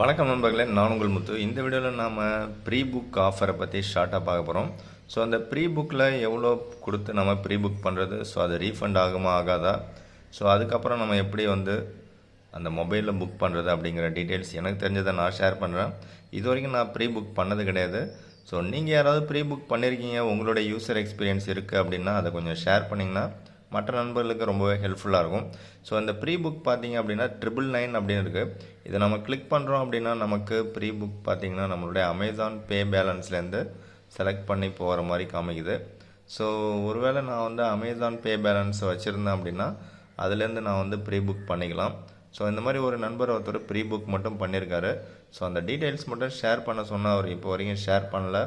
வணக்கம் நண்பர்களே நான் உங்கள் முத்து. இந்த வீடியோவில் நாம் ப்ரீ புக் ஆஃபரை பற்றி ஷார்ட்டாக பார்க்க போகிறோம் ஸோ அந்த ப்ரீ புக்கில் எவ்வளோ கொடுத்து நம்ம ப்ரீ புக் பண்ணுறது ஸோ அது ரீஃபண்ட் ஆகுமா ஆகாதா? ஸோ அதுக்கப்புறம் நம்ம எப்படி வந்து அந்த மொபைலில் புக் பண்ணுறது அப்படிங்கிற டீட்டெயில்ஸ் எனக்கு தெரிஞ்சதை நான் ஷேர் பண்ணுறேன் இது வரைக்கும் நான் ப்ரீ புக் பண்ணது கிடையாது. ஸோ நீங்கள் யாராவது ப்ரீ புக் பண்ணியிருக்கீங்க உங்களோட யூசர் எக்ஸ்பீரியன்ஸ் இருக்குது அப்படின்னா அதை கொஞ்சம் ஷேர் பண்ணிங்கன்னா மற்ற நண்பர்களுக்கு ரொம்பவே ஹெல்ப்ஃபுல்லாக இருக்கும். ஸோ அந்த ப்ரீ புக் பார்த்தீங்க அப்படின்னா ட்ரிபிள் நைன் அப்படின்னு இருக்குது இதை நம்ம கிளிக் பண்ணுறோம் அப்படின்னா நமக்கு ப்ரீ புக் பார்த்தீங்கன்னா நம்மளுடைய அமேசான் பே பேலன்ஸ்லேருந்து செலக்ட் பண்ணி போகிற மாதிரி காமிக்குது. ஸோ ஒருவேளை நான் வந்து அமேசான் பே பேலன்ஸ் வச்சுருந்தேன் அப்படின்னா அதுலேருந்து நான் வந்து ப்ரீ புக் பண்ணிக்கலாம். ஸோ இந்த மாதிரி ஒரு நண்பர் ஒருத்தர் ப்ரீ புக் மட்டும் பண்ணியிருக்காரு ஸோ அந்த டீட்டெயில்ஸ் மட்டும் ஷேர் பண்ண சொன்னால் அவர் இப்போ வரைக்கும் ஷேர் பண்ணல.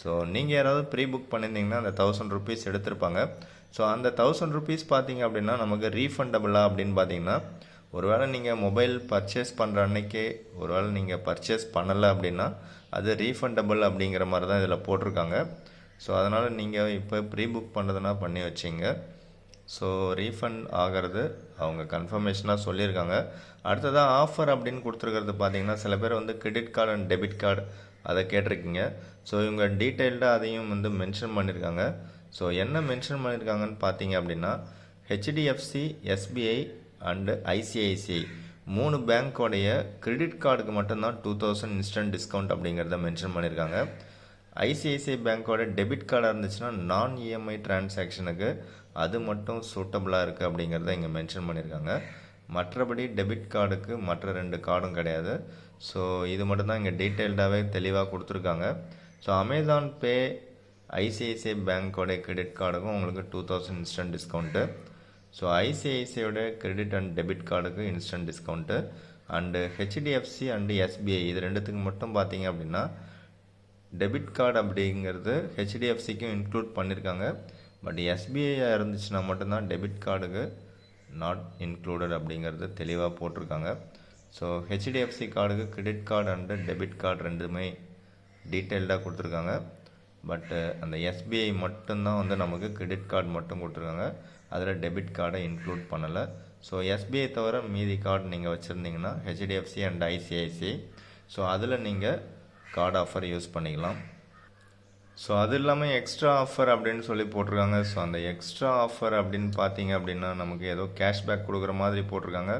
ஸோ நீங்கள் யாராவது ப்ரீ புக் பண்ணியிருந்தீங்கன்னா அந்த தௌசண்ட் ருபீஸ் எடுத்திருப்பாங்க. ஸோ அந்த தௌசண்ட் ருபீஸ் பார்த்தீங்க அப்படின்னா நமக்கு ரீஃபண்டபுளாக அப்படின்னு பார்த்தீங்கன்னா ஒருவேளை நீங்கள் மொபைல் பர்ச்சேஸ் பண்ணுற அன்னைக்கே ஒருவேளை நீங்கள் பர்ச்சேஸ் பண்ணலை அப்படின்னா அது ரீஃபண்டபுள் அப்படிங்கிற மாதிரி தான் இதில் போட்டிருக்காங்க. ஸோ அதனால் நீங்கள் இப்போ ப்ரீ புக் பண்ணுறதுனா பண்ணி வச்சிங்க. ஸோ ரீஃபண்ட் ஆகிறது அவங்க கன்ஃபர்மேஷனாக சொல்லியிருக்காங்க. அடுத்ததாக ஆஃபர் அப்படின்னு கொடுத்துருக்கிறது பார்த்தீங்கன்னா சில பேர் வந்து credit card and debit card அதை கேட்டிருக்கீங்க. ஸோ இவங்க டீட்டெயில்டாக அதையும் வந்து மென்ஷன் பண்ணியிருக்காங்க ஸோ என்ன மென்ஷன் பண்ணியிருக்காங்கன்னு பார்த்தீங்க அப்படின்னா ஹெச்டிஎஃப்சி எஸ்பிஐ அண்டு ஐசிஐசிஐ மூணு பேங்க்கோடைய கிரெடிட் கார்டுக்கு மட்டும்தான் டூ தௌசண்ட் இன்ஸ்டன்ட் டிஸ்கவுண்ட் அப்படிங்கிறத மென்ஷன் பண்ணியிருக்காங்க ஐசிஐசிஐ பேங்க்கோட டெபிட் கார்டாக இருந்துச்சுன்னா நான் இஎம்ஐ டிரான்சாக்ஷனுக்கு அது மட்டும் சூட்டபுளாக இருக்குது அப்படிங்கிறத இங்கே மென்ஷன் பண்ணியிருக்காங்க மற்றபடி டெபிட் கார்டுக்கு மற்ற ரெண்டு கார்டும் கிடையாது. ஸோ இது மட்டும்தான் இங்கே டீட்டெயில்டாகவே தெளிவாக கொடுத்துருக்காங்க. ஸோ அமேசான் பே ஐசிஐசிஐ பேங்க்கோட கிரெடிட் கார்டுக்கும் உங்களுக்கு two thousand instant discount so ஐசிஐசிஐயோட credit and debit கார்டுக்கு instant discount and HDFC and SBI இது ரெண்டுத்துக்கு மட்டும் பார்த்தீங்க அப்படின்னா டெபிட் கார்டு அப்படிங்கிறது ஹெச்டிஎஃப்சிக்கும் இன்க்ளூட் பண்ணியிருக்காங்க பட் எஸ்பிஐ இருந்துச்சுன்னா மட்டும்தான் டெபிட் கார்டுக்கு நாட் இன்க்ளூடட் அப்படிங்கிறது தெளிவாக போட்டிருக்காங்க. ஸோ ஹெச்டிஎஃப்சி கார்டுக்கு credit card and debit card ரெண்டுமே டீட்டெயில்டாக கொடுத்துருக்காங்க. பட்டு அந்த எஸ்பிஐ மட்டும்தான் வந்து நமக்கு கிரெடிட் கார்டு மட்டும் கொடுத்துருக்காங்க. அதில் டெபிட் கார்டை இன்க்ளூட் பண்ணலை. ஸோ எஸ்பிஐ தவிர மீதி கார்டு நீங்கள் வச்சுருந்தீங்கன்னா ஹெச்டிஎஃப்சி அண்ட் ஐசிஐசி ஸோ அதில் நீங்கள் கார்டு ஆஃபர் யூஸ் பண்ணிக்கலாம். ஸோ அது இல்லாமல் எக்ஸ்ட்ரா ஆஃபர் அப்படின்னு சொல்லி போட்டிருக்காங்க. ஸோ அந்த எக்ஸ்ட்ரா ஆஃபர் அப்படின்னு பார்த்தீங்க அப்படின்னா நமக்கு ஏதோ கேஷ்பேக் கொடுக்குற மாதிரி போட்டிருக்காங்க.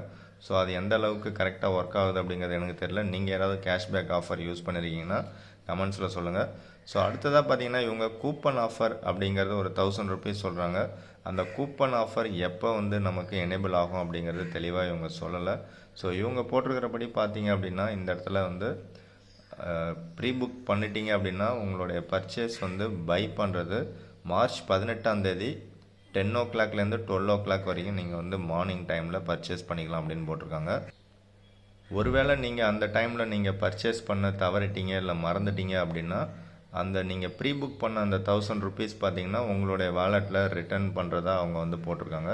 ஸோ அது எந்த அளவுக்கு கரெக்டாக ஒர்க் ஆகுது அப்படிங்கிறது எனக்கு தெரியல. நீங்கள் யாராவது கேஷ்பேக் ஆஃபர் யூஸ் பண்ணியிருக்கீங்கன்னா கமெண்ட்ஸில் சொல்லுங்கள் ஸோ அடுத்ததாக பார்த்தீங்கன்னா இவங்க கூப்பன் ஆஃபர் அப்படிங்கிறது ஒரு தௌசண்ட் ருபீஸ் சொல்கிறாங்க அந்த கூப்பன் ஆஃபர் எப்போ வந்து நமக்கு எனேபிள் ஆகும் அப்படிங்கிறது தெளிவாக இவங்க சொல்லலை. ஸோ இவங்க போட்டிருக்கிறபடி பார்த்தீங்க அப்படின்னா இந்த இடத்துல வந்து ப்ரீ புக் பண்ணிட்டீங்க அப்படின்னா உங்களுடைய பர்ச்சேஸ் வந்து பை பண்ணுறது மார்ச் பதினெட்டாம் தேதி டென் ஓ கிளாக்லேருந்து டுவெல் ஓ கிளாக் வரைக்கும் நீங்கள் வந்து மார்னிங் டைமில் பர்ச்சேஸ் பண்ணிக்கலாம் அப்படின்னு போட்டிருக்காங்க. ஒருவேளை நீங்கள் அந்த டைமில் நீங்கள் பர்ச்சேஸ் பண்ண தவறிட்டீங்க இல்லை மறந்துட்டீங்க அப்படின்னா அந்த நீங்கள் ப்ரீ புக் பண்ண அந்த தௌசண்ட் ருபீஸ் பார்த்தீங்கன்னா உங்களுடைய வாலெட்டில் ரிட்டர்ன் பண்ணுறதா அவங்க வந்து போட்டிருக்காங்க.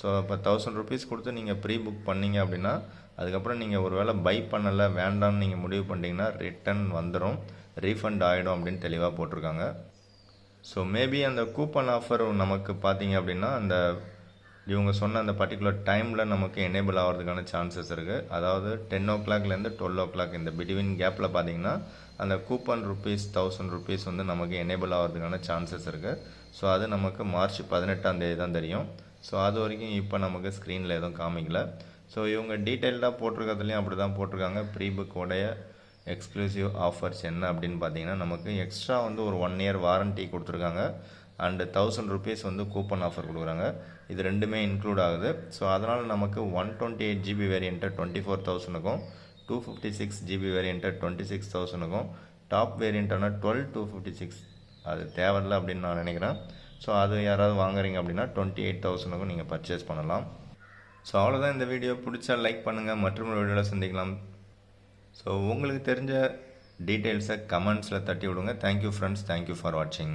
ஸோ இப்போ தௌசண்ட் ருபீஸ் கொடுத்து நீங்கள் ப்ரீ புக் பண்ணீங்க அப்படின்னா அதுக்கப்புறம் நீங்கள் ஒரு வேளை பை பண்ணலை வேண்டாம்னு நீங்கள் முடிவு பண்ணிட்டீங்கன்னா ரிட்டன் வந்துடும் ரீஃபண்ட் ஆகிடும் அப்படின்னு தெளிவாக போட்டிருக்காங்க. ஸோ மேபி அந்த கூப்பன் ஆஃபர் நமக்கு பார்த்தீங்க அப்படின்னா அந்த இவங்க சொன்ன அந்த பர்டிகுலர் டைமில் நமக்கு எனேபிள் ஆகிறதுக்கான சான்சஸ் இருக்குது அதாவது டென் ஓ கிளாக்லேருந்து டுவெல் ஓ கிளாக் இந்த பிட்வீன் கேப்பில் பார்த்தீங்கன்னா அந்த கூப்பன் ருபீஸ் தௌசண்ட் ருபீஸ் வந்து நமக்கு எனேபிள் ஆகிறதுக்கான சான்சஸ் இருக்குது ஸோ அது நமக்கு மார்ச் பதினெட்டாம் தேதி தான் தெரியும். ஸோ அது வரைக்கும் இப்போ நமக்கு ஸ்க்ரீனில் எதுவும் காமிக்கல. ஸோ இவங்க டீட்டெயில்டாக போட்டிருக்கிறதுலையும் அப்படி தான் போட்டிருக்காங்க. ப்ரீ புக்கோடைய எக்ஸ்க்ளூசிவ் ஆஃபர்ஸ் என்ன அப்படின்னு பார்த்தீங்கன்னா நமக்கு எக்ஸ்ட்ரா வந்து ஒரு ஒன் இயர் வாரண்ட்டி கொடுத்துருக்காங்க. அண்டு தௌசண்ட் ருபீஸ் வந்து கூப்பன் ஆஃபர் கொடுக்குறாங்க. இது ரெண்டுமே இன்க்ளூட் ஆகுது. ஸோ அதனால் நமக்கு ஒன் டுவெண்ட்டி எயிட் ஜிபி வேரியண்ட்டை டுவெண்ட்டி ஃபோர் தௌசண்ட்க்கும் டூ ஃபிஃப்டி சிக்ஸ் ஜிபி வேரியண்ட்டை டுவெண்ட்டி சிக்ஸ் தௌசண்ட்க்கும் டாப் வேரியண்ட்டான டுவெல் டூ ஃபிஃப்டி சிக்ஸ் அது தேவையில்ல அப்படின்னு நான் நினைக்கிறேன். ஸோ அது யாராவது வாங்குறீங்க அப்படின்னா டுவெண்ட்டி எயிட் தௌசண்ட்க்கும் நீங்கள் பர்ச்சேஸ் பண்ணலாம். ஸோ அவ்வளோதான் இந்த வீடியோ பிடிச்சா லைக் பண்ணுங்கள் மற்றும் வீடியோவில் சந்திக்கலாம். ஸோ உங்களுக்கு தெரிஞ்ச டீட்டெயில்ஸை கமெண்ட்ஸில் தட்டி விடுங்க. தேங்க்யூ ஃப்ரெண்ட்ஸ் தேங்க்யூ ஃபார் வாட்சிங்